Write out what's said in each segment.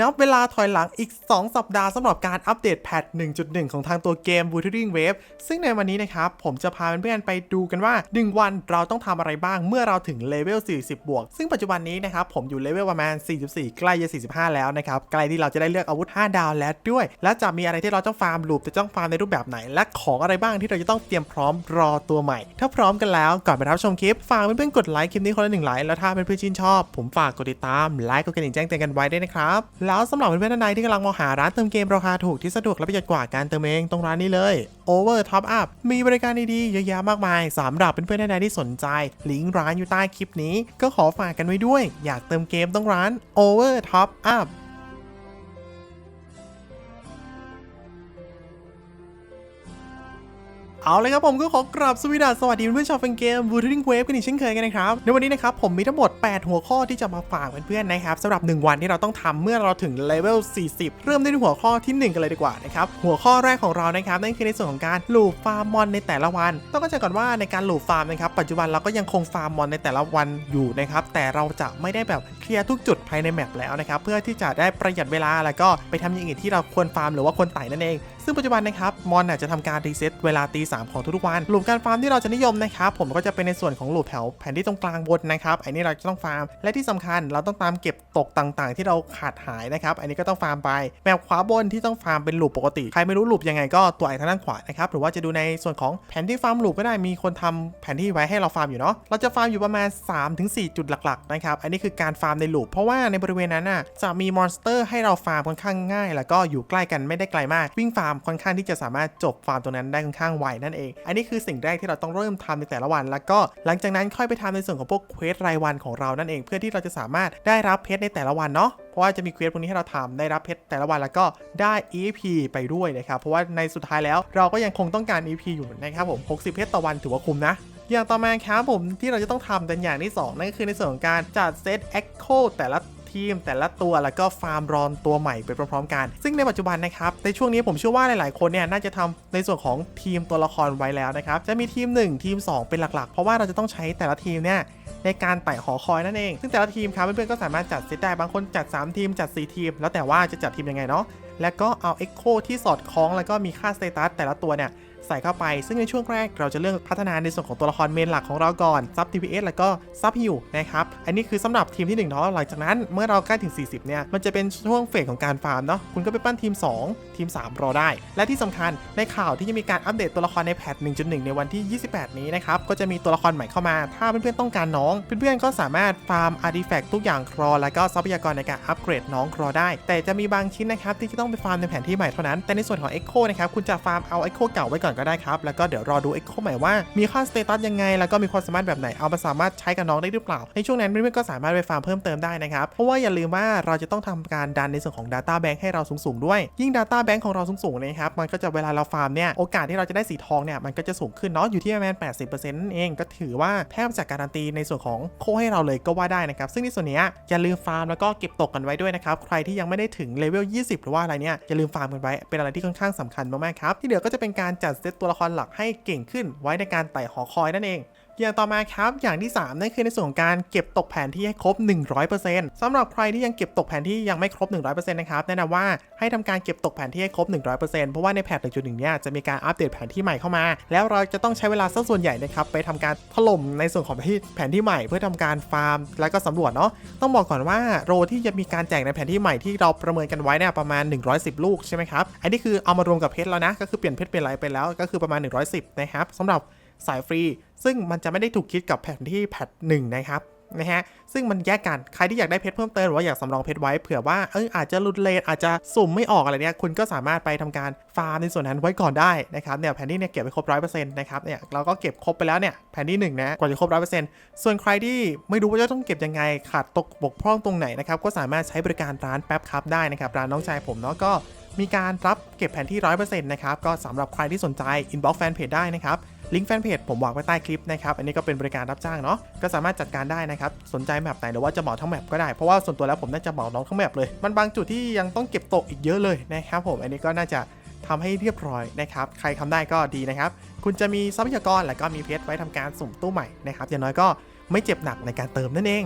นับเวลาถอยหลังอีก 2 สัปดาห์สำหรับการอัปเดตแพท 1.1 ของทางตัวเกม Wuthering Wave ซึ่งในวันนี้นะครับ ผมจะพาเพื่อนๆไปดูกันว่า 1 วันเราต้องทำอะไรบ้างเมื่อเราถึงเลเวล 40 บวก ซึ่งปัจจุบันนี้นะครับ ผมอยู่เลเวลประมาณ 44 ใกล้จะ 45 แล้วนะครับ ใกล้ที่เราจะได้เลือกอาวุธ 5 ดาวแล้วด้วย และจะมีอะไรที่เราต้องฟาร์มลูปจะต้องฟาร์มในรูปแบบไหน และของอะไรบ้างที่เราจะต้องเตรียมพร้อมรอตัวใหม่ ถ้าพร้อมกันแล้วก่อนไปรับชมคลิปฝากเพื่อนๆกดไลค์คลิปนี้คนละหนึ่งไลค์แล้วถ้าเพื่อนๆชื่นชอบ ผมฝากกดติดตามไลค์กดกระดิ่งแจ้งเตือนกันไว้ด้วยนะครับแล้วสำหรับเพื่อนๆท่านใดที่กำลังมองหาร้านเติมเกมราคาถูกที่สะดวกและประหยัดกว่าการเติมเองตรงร้านนี้เลย Over Top Up มีบริการดีๆเยอะแยะมากมายสำหรับเพื่อนๆท่านใดที่สนใจลิงก์ร้านอยู่ใต้คลิปนี้ ก็ขอฝากกันไว้ด้วย อยากเติมเกมต้องร้าน Over Top Up เอาเลยครับผมก็ขอกราบสวัสดีสวัสดีเพื่อนๆชาวแฟนเกม Wuthering Wave กันอีกเช่นเคยกันนะครับ ในวันนี้นะครับผมมีทั้งหมด 8 หัวข้อที่จะมาฝากเพื่อนๆนะครับสำหรับ 1 วันที่เราต้องทำเมื่อเราถึงเลเวล 40 เริ่มด้ที่หัวข้อทีหนึ่1 กันเลยดีกว่านะครับหัวข้อแรกของเรานะครับนั่นคือในส่วนของการลูปฟาร์มมอนในแต่ละวัน ต้องเข้าใจก่อนว่าในการลูปฟาร์มนะครับปัจจุบันเราก็ยังคงฟาร์มมอนในแต่ละวันอยู่นะครับแต่เราจะไม่ได้แบบเคลียร์ทุกจุดภายในแมปแล้วนะครับเพื่อที่จะได้ประหยัดเวลาแล้วก็ไปทำอย่างอื่นที่เราควรฟาร์มหรือว่าควรไต่นั่นเอง ซึ่งปัจจุบันนะครับมอนน่ะจะทำการรีเซ็ตเวลาตีสามของทุกๆวันหลูปการฟาร์มที่เราจะนิยมนะครับผมก็จะเป็นในส่วนของหลูปแถวแผนที่ตรงกลางบนนะครับอันนี้เราจะต้องฟาร์ม และที่สำคัญเราต้องตามเก็บตกต่างๆ ที่เราขาดหายนะครับอันนี้ก็ต้องฟาร์มไปแมปขวาบนที่ต้องฟาร์มเป็นหลูปปกติใครไม่รู้หลูปยังไงก็ตัวไอ้ทางด้านขวานะครับหรือว่าจะดูในส่วนของแผนที่ฟาร์มหลูปก็ได้มีคนทำแผนที่ไว้ให้เราฟาร์มอยู่เนาะเราจะฟาร์มอยู่ประมาณ 3-4 จุดหลักๆนะครับอันนี้คือการฟาร์มในลูปเพราะว่าในบริเวณนั้นน่ะจะมีมอนสเตอร์ให้เราฟาร์มค่อนข้างง่าย แล้วก็อยู่ใกล้กันไม่ได้ไกลมาก วิ่งฟาร์มค่อนข้างที่จะสามารถจบฟาร์มตรงนั้นได้ค่อนข้างไวนั่นเอง อันนี้คือสิ่งแรกที่เราต้องเริ่มทำในแต่ละวัน แล้วก็หลังจากนั้นค่อยไปทำในส่วนของพวกเควสรายวันของเรานั่นเอง เพื่อที่เราจะสามารถได้รับเพชรในแต่ละวันเนาะเพราะว่าจะมีเควสพวกนี้ให้เราทำได้รับเพชรแต่ละวันแล้วก็ได้ EP ไปด้วยนะครับ เพราะว่าในสุดท้ายแล้วเราก็ยังคงต้องการ EP อยู่นะครับผม 60 เพชรต่อวันถือว่าคุ้มนะ อย่างต่อมาครับผมที่เราจะต้องทำเป็นอย่างที่ 2 นั่นก็คือในส่วนของการจัดเซต Echo แต่ละทีมแต่ละตัวแล้วก็ฟาร์มรอนตัวใหม่ไปพร้อมๆกัน ซึ่งในปัจจุบันนะครับ ในช่วงนี้ผมเชื่อว่าหลายๆคนเนี่ยน่าจะทำในส่วนของทีมตัวละครไว้แล้วนะครับ จะมีทีม 1 ทีม 2 เป็นหลักๆ เพราะว่าเราจะต้องใช้แต่ละทีมเนี่ยในการไต่หอคอยนั่นเอง ซึ่งแต่ละทีมครับเพื่อนๆก็สามารถจัดเซตได้บางคนจัด 3 ทีมจัด 4 ทีม แล้วแต่ว่าจะจัดทีมยังไงเนาะแล้วก็เอา Echo ที่สอดคล้องแล้วก็มีค่าสเตตัสแต่ละตัวเนี่ย ใส่เข้าไป ซึ่งในช่วงแรกเราจะเลือกพัฒนาในส่วนของตัวละครเมนหลักของเราก่อนซับ TPS แล้วก็ซับฮิวนะครับอันนี้คือสำหรับทีมที่1เนาะหลังจากนั้นเมื่อเราใกล้ถึง 40 เนี่ย มันจะเป็นช่วงเฟสของการฟาร์มเนาะคุณก็ไปปั้นทีม 2 ทีม 3 รอได้ และที่สำคัญในข่าวที่จะมีการอัปเดตตัวละครในแพท 1.1 ในวันที่ 28 นี้นะครับก็จะมีตัวละครใหม่เข้ามา ถ้าเพื่อนๆต้องการน้อง เพื่อนๆก็สามารถฟาร์มอาร์ติแฟกต์ทุกอย่างครอ แล้วก็ทรัพยากรในการอัปเกรดน้องครอได้ แต่จะมีบางชิ้นนะครับที่จะต้องไปฟาร์มในแผนที่ใหม่เท่านั้นแต่ในส่วนของ Echo นะครับคุณจะฟาร์มเอา Echo เก่าไว้ก่อนก็ได้ครับ แล้วก็เดี๋ยวรอดู Echo ใหม่ว่ามีค่าสเตตัสยังไง แล้วก็มีความสามารถแบบไหนเอามาสามารถใช้กับน้องได้หรือเปล่า ในช่วงนั้นเพื่อนๆก็สามารถไปฟาร์มเพิ่มเติมได้นะครับ เพราะว่าอย่าลืมว่าเราจะต้องทำการดันในส่วนของ Data Bank ให้เราสูงๆด้วย ยิ่ง Data Bank ของเราสูงๆนะครับ มันก็จะเวลาเราฟาร์มเนี่ย โอกาสที่เราจะได้สีทองเนี่ย มันก็จะสูงขึ้นเนาะ อยู่ที่ประมาณ 80%นั่นเอง ก็ถือว่าแทบจะการันตีในส่วนของโคให้เราเลยก็ว่าได้นะครับ ซึ่งในส่วนนี้อย่าลืมฟาร์มแล้วก็เก็บตกกันไว้ด้วยนะครับ ใครที่ยังไม่ได้ถึงเลเวล 20 หรือว่าอะไรเนี่ย อย่าลืมฟาร์มกันไว้ เป็นอะไรที่ค่อนข้างสำคัญมากๆครับ ที่เหลือก็จะเป็นการจัดเซตตัวละครหลักให้เก่งขึ้นไว้ในการไต่หอคอยนั่นเอง อย่างต่อมาครับ อย่างที่3นั่นคือในส่วนของการเก็บตกแผนที่ให้ครบ 100%สำหรับใครที่ยังเก็บตกแผนที่ยังไม่ครบ 100%นะครับแนะนำว่าให้ทำการเก็บตกแผนที่ให้ครบ 100%เพราะว่าในแพท1.1เนี่ยจะมีการอัปเดตแผนที่ใหม่เข้ามา แล้วเราจะต้องใช้เวลาสักส่วนใหญ่นะครับไปทำการถล่มในส่วนของแผนที่นที่ใหม่ เพื่อทำการฟาร์ม แล้วก็สำรวจเนาะต้องบอกก่อนว่าโรที่จะมีการแจกในแผนที่ใหม่ที่เราประเมินกันไว้เนี่ยประมาณ 110 ลูกใช่ไหมครับอันนี้คือเอามารวมกับเพชรแล้วนะก็คือเปลี่ยนเพชรเป็นอะไรไปแล้วก็คือประมาณ 110นะครับสำหรับสายฟรี ซึ่งมันจะไม่ได้ถูกคิดกับแผนที่แพทหนึ่งนะครับนะฮะซึ่งมันแยกกันใครที่อยากได้เพชรเพิ่มเติมหรือว่าอยากสำรองเพชรไว้เผื่อว่าเอออาจจะหลุดเลนอาจจะสุ่มไม่ออกอะไรเนี่ยคุณก็สามารถไปทำการฟาร์มในส่วนนั้นไว้ก่อนได้นะครับเนี่ยแผนที่เนี่ยเก็บไปครบร้อยเปอร์เซ็นต์นะครับเนี่ยเราก็เก็บครบไปแล้วเนี่ยแผนที่หนึ่งนะกว่าจะครบร้อยเปอร์เซ็นต์ส่วนใครที่ไม่รู้ว่าจะต้องเก็บยังไงขาดตกบกพร่องตรงไหนนะครับก็สามารถใช้บริการร้านแป๊บครับได้นะครับร้านน้องชายผมเนาะก็มีการรับเก็บแผนที่100%นะครับก็สำหรับใครที่สนใจ inbox fanpage ได้นะครับ ลิงก์แฟนเพจผมวางไว้ใต้คลิปนะครับอันนี้ก็เป็นบริการรับจ้างเนาะก็สามารถจัดการได้นะครับสนใจแมปไหนหรือว่าจะเหมาทั้งแมปก็ได้เพราะว่าส่วนตัวแล้วผมน่าจะเหมาน้องทั้งแมปเลยมันบางจุดที่ยังต้องเก็บตกอีกเยอะเลยนะครับผมอันนี้ก็น่าจะทำให้เรียบร้อยนะครับ ใครทำได้ก็ดีนะครับ คุณจะมีทรัพยากรและก็มีเพชรไว้ทำการสุ่มตู้ใหม่นะครับ อย่างน้อยก็ไม่เจ็บหนักในการเติมนั่นเอง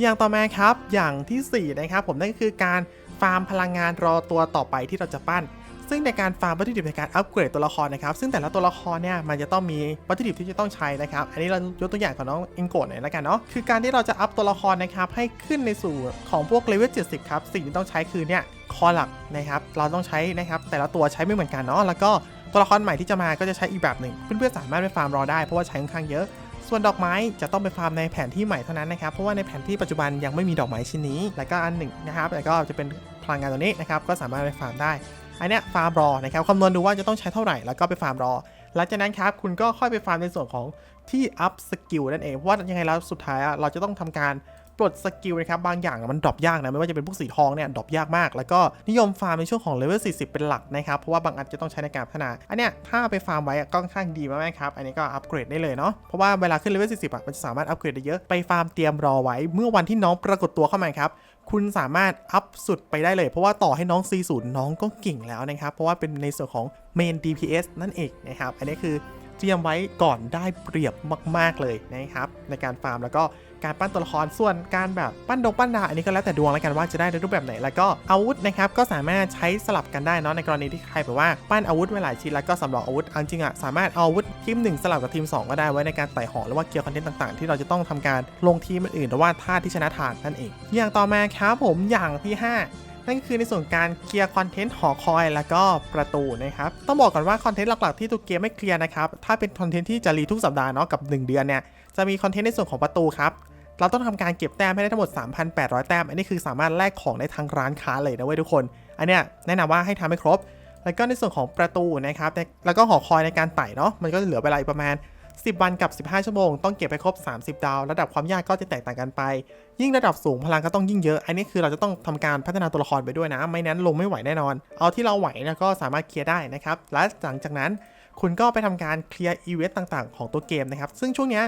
อย่างต่อมาครับ อย่างทีสี่4 นะครับ ผมนั่นก็คือการฟาร์มพลังงานรอตัวต่อไปที่เราจะปั้น ซึ่งในการฟาร์มวัตถุดิบในการอัปเกรดตัวละครนะครับ ซึ่งแต่ละตัวละครเนี่ยมันจะต้องมีวัตถุดิบที่จะต้องใช้นะครับ อันนี้เรายกตัวอย่างของน้องอิงโกะหน่อยแล้วกันเนาะ คือการที่เราจะอัพตัวละครนะครับให้ขึ้นในสู่ของพวกเลเวล70 ครับ สิ่งที่ต้องใช้คือเนี่ยคอหลักนะครับ เราต้องใช้นะครับแต่ละตัวใช้ไม่เหมือนกันเนาะ แล้วก็ตัวละครใหม่ที่จะมาก็จะใช้อีกแบบหนึ่ง เพื่อนๆสามารถไปฟาร์มรอได้เพราะว่าใช้ค่อนข้างเยอะส่วนดอกไม้จะต้องไปฟาร์มในแผนที่ใหม่เท่านั้นนะครับ เพราะว่าในแผนที่ปัจจุบันยังไม่มีดอกไม้ชิ้นนี้ แล้วก็อันหนึ่งนะครับ แล้วก็จะเป็นพลังงานตัวนี้นะครับ ก็สามารถไปฟาร์มได้ อันเนี้ยฟาร์มรอนะครับคำนวณดูว่าจะต้องใช้เท่าไหร่แล้วก็ไปฟาร์มรอ หลังจากนั้นครับคุณก็ค่อยไปฟาร์มในส่วนของที่อัพสกิลนั่นเองเพราะว่ายังไงแล้วสุดท้ายอะเราจะต้องทำการปลดสกิลนะครับบางอย่างมันดรอปยากนะไม่ว่าจะเป็นพวกสีทองเนี่ยดรอปยากมาก แล้วก็นิยมฟาร์มในช่วงของเลเวล 40 เป็นหลักนะครับเพราะว่าบางอันจะต้องใช้ในการพัฒนาอันเนี้ยถ้าไปฟาร์มไว้ก็ค่อนข้างดีมากๆครับอันนี้ก็อัปเกรดได้เลยเนาะเพราะว่าเวลาขึ้นเลเวล 40อะมันจะสามารถอัปเกรดได้เยอะไปฟาร์มเตรียมรอไว้ เมื่อวันที่น้องปรากฏตัวเข้ามาครับ คุณสามารถอัพสุดไปได้เลย เพราะว่าต่อให้น้อง C0 น้องก็เก่งแล้วนะครับ เพราะว่าเป็นในส่วนของ Main DPS นั่นเองนะครับ อันนี้คือเตรียมไว้ก่อนได้เปรียบมาก ๆ เลยนะครับ ในการฟาร์มแล้วก็ การปั้นตัวละครส่วนการแบบปั้นดงปั้นดาอันนี้ก็แล้วแต่ดวงแล้วกันว่าจะได้ในรูปแบบไหน แล้วก็อาวุธนะครับก็สามารถใช้สลับกันได้เนาะในกรณีที่ใครแบบว่าปั้นอาวุธไว้หลายชิ้นแล้วก็สำรองอาวุธจริงอะสามารถเอาอาวุธทีมหนึ่งสลับกับทีมสองก็ได้ไว้ในการไต่หอหรือว่าเกี่ยวคอนเทนต์ต่างๆ ที่เราจะต้องทำการลงทีมอื่นหรือว่าท่าที่ชนะทางนั่นเอง อย่างต่อมาครับผมอย่างที่ 5นั่นก็คือในส่วนการเคลียร์คอนเทนต์หอคอยแล้วก็ประตูนะครับต้องบอกก่อนว่าคอนเทนต์หลักๆที่ตัวเกมไม่เคลียร์นะครับถ้าเป็นคอนเทนต์ที่จะรีทุกสัปดาห์เนาะกับ 1 เดือนเนี่ยจะมีคอนเทนต์ในส่วนของประตูครับ เราต้องทำการเก็บแต้มให้ได้ทั้งหมด 3,800 แต้ม อันนี้คือสามารถแลกของในทางร้านค้าเลยนะเว้ยทุกคน อันเนี้ยแนะนำว่าให้ทำให้ครบ แล้วก็ในส่วนของประตูนะครับ แล้วก็หอคอยในการไต่เนาะ มันก็จะเหลือเวลาอีกประมาณ 10 วันกับ 15 ชั่วโมง ต้องเก็บให้ครบ 30 ดาว ระดับความยากก็จะแตกต่างกันไป ยิ่งระดับสูงพลังก็ต้องยิ่งเยอะ อันนี้คือเราจะต้องทำการพัฒนาตัวละครไปด้วยนะ ไม่นั้นลงไม่ไหวแน่นอน เอาที่เราไหวนะก็สามารถเคลียร์ได้นะครับ และหลังจากนั้นคุณก็ไปทำการเคลียร์อีเวนต์ต่าง ๆ ของตัวเกมนะครับ ซึ่งช่วงเนี้ย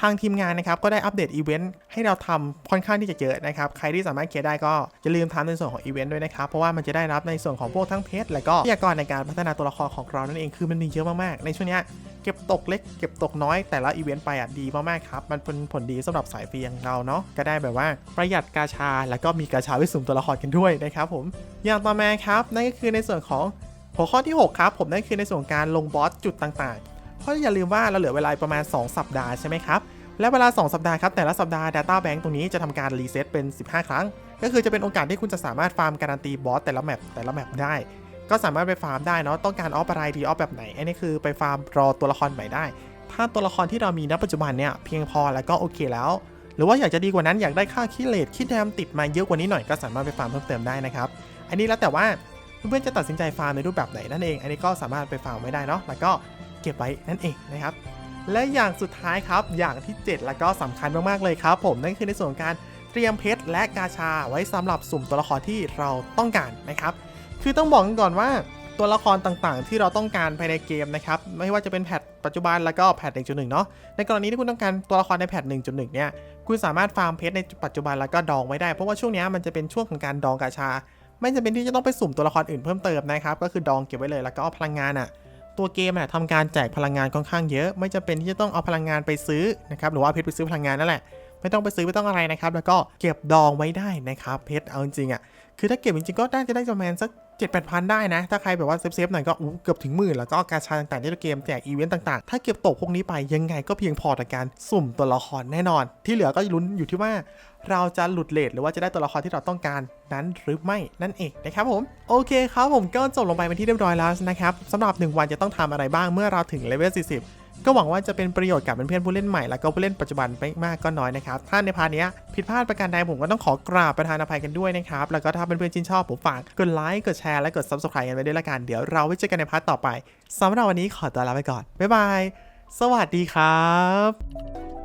ทางทีมงานนะครับก็ได้อัปเดตอีเวนต์ให้เราทำค่อนข้างที่จะเยอะนะครับ ใครที่สามารถเคลียร์ได้ก็อย่าลืมทำในส่วนของอีเวนต์ด้วยนะครับ เพราะว่ามันจะได้รับในส่วนของพวกทั้งเพชรและก็ทรัพยากรในการพัฒนาตัวละครของเรานั่นเองคือมันมีเยอะมากๆ ในช่วงนี้เก็บตกเล็กเก็บตกน้อยแต่ละอีเวนต์ไปอะดีมากๆครับ มันเป็นผลดีสำหรับสายฟรีอย่างเราเนาะก็ได้แบบว่าประหยัดกาชา แล้วก็มีกาชาไว้สุ่มตัวละครกันด้วยนะครับผมอย่างต่อมาครับนั่นก็คือในส่วนของหัวข้อที่หกครับ ผมนั่นคือในส่วนการลงบอสจุดต่างๆ เพราะอย่าลืมว่าเราเหลือเวลาประมาณ 2 สัปดาห์ใช่ไหมครับ และเวลา 2 สัปดาห์ครับ แต่ละสัปดาห์ Data Bank ตรงนี้จะทำการรีเซ็ตเป็น 15 ครั้ง ก็คือจะเป็นโอกาสที่คุณจะสามารถฟาร์มการันตีบอสแต่ละแมปแต่ละแมปได้ ก็สามารถไปฟาร์มได้เนาะ ต้องการออฟอะไรดีออฟแบบไหน อันนี้คือไปฟาร์มรอตัวละครใหม่ได้ ถ้าตัวละครที่เรามีณปัจจุบันเนี่ยเพียงพอแล้วก็โอเคแล้ว หรือว่าอยากจะดีกว่านั้นอยากได้ค่าคิเลตคิดแดมติดมาเยอะกว่านี้หน่อยก็สามารถไปฟาร์มเพิ่มเติมได้นะครับ อันนี้แล้วแต่ว่าเพื่อนๆจะตัดสินใจฟาร์มในรูปแบบไหนนั่นเอง อันนี้ก็สามารถไปฟาร์มไว้ได้เนาะ แล้วก็ เก็บไว้นั่นเองนะครับ และอย่างสุดท้ายครับอย่างที่ 7 แล้วก็สำคัญมากๆเลยครับ ผมนั่นคือในส่วนของการเตรียมเพชรและกาชาไว้สำหรับสุ่มตัวละครที่เราต้องการนะครับ คือต้องบอกกันก่อนว่าตัวละครต่างๆ ที่เราต้องการภายในเกมนะครับ ไม่ว่าจะเป็นแพทปัจจุบันแล้วก็แพท 1.1 เนาะในกรณีที่คุณต้องการตัวละครในแพท 1.1 เนี่ย คุณสามารถฟาร์มเพชรในปัจจุบันแล้วก็ดองไว้ได้ เพราะว่าช่วงนี้มันจะเป็นช่วงของการดองกาชา ไม่จำเป็นที่จะต้องไปสุ่มตัวละครอื่นเพิ่มเติมนะครับ ก็คือดองเก็บไว้เลยแล้วก็พลังงานอะ ตัวเกมอะทำการแจกพลังงานค่อนข้างเยอะ ไม่จำเป็นที่จะต้องเอาพลังงานไปซื้อนะครับหรือว่าเพชรไปซื้อพลังงานนั่นแหละไม่ต้องไปซื้อไม่ต้องอะไรนะครับ แล้วก็เก็บดองไว้ได้นะครับ เพชรเอาจริงอะ คือถ้าเก็บจริงๆก็น่าจะได้ประมาณสัก7 8 0 0 0 ได้นะ ถ้าใครแบบว่าเซฟๆหน่อยก็เกือบถึงหมื่นแล้วก็การชาต่างๆที่ตัวเกมแจกอีเวนต์ต่างๆ ถ้าเก็บตกพวกนี้ไปยังไงก็เพียงพอต่อการสุ่มตัวละครแน่นอน ที่เหลือก็ลุ้นอยู่ที่ว่าเราจะหลุดเลทหรือว่าจะได้ตัวละครที่เราต้องการนั้นหรือไม่นั่นเองนะครับผม โอเคครับผมก็จบลงไปเป็นที่เรียบร้อยแล้วนะครับสำหรับ 1 วันจะต้องทำอะไรบ้างเมื่อเราถึงเลเวล40 ก็หวังว่าจะเป็นประโยชน์กับเพื่อนๆผู้เล่นใหม่แล้วก็ผู้เล่นปัจจุบันไม่มากก็น้อยนะครับ ถ้าในพาร์ทเนี้ยผิดพลาดประการใดผมก็ต้องขอกราบประธานอภัยกันด้วยนะครับ แล้วก็ถ้าเพื่อนๆชื่นชอบผมฝากกดไลค์กดแชร์และกด subscribe กันไว้ด้วยละกันเดี๋ยวเราไว้เจอกันในพาร์ทต่อไปสำหรับวันนี้ขอตัวลาไปก่อนบ๊ายบายสวัสดีครับ